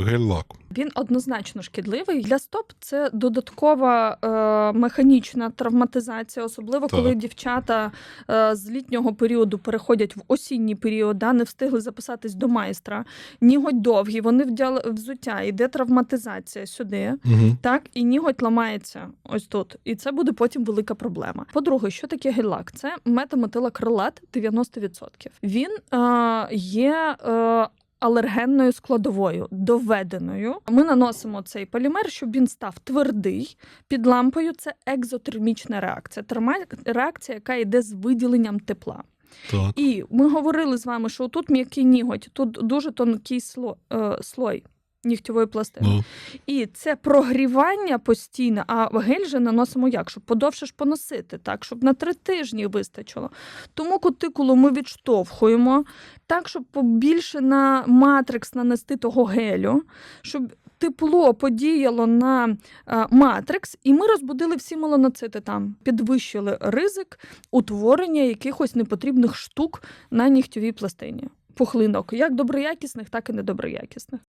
гель-лак. Він однозначно шкідливий. Для стоп це додаткова е, механічна травматизація, особливо Так. коли дівчата е, з літнього періоду переходять в осінній період, да, не встигли записатись до майстра. Ніготь довгий, вони вдяли взуття, йде травматизація сюди. Угу. Так, і ніготь ламається ось тут. І це буде потім велика проблема. По-друге, що таке гель-лак? Це метаметилакрилат 90%. Він е, є. Е, Алергенною складовою доведеною. Ми наносимо цей полімер, щоб він став твердий. Під лампою це екзотермічна реакція. Терма- реакція, яка йде з виділенням тепла. Так. І ми говорили з вами, що тут м'який ніготь, тут дуже тонкий сло... е, слой нігтєвої пластини. Ну, І це прогрівання постійне, а гель же наносимо як? Щоб подовше ж поносити, так, щоб на три тижні вистачило. Тому кутикулу ми відштовхуємо так, щоб побільше на матрикс нанести того гелю, щоб тепло подіяло на е, матрикс, і ми розбудили всі меланоцити там, підвищили ризик утворення якихось непотрібних штук на нігтєвій пластині. Пухлинок, як доброякісних, так і недоброякісних.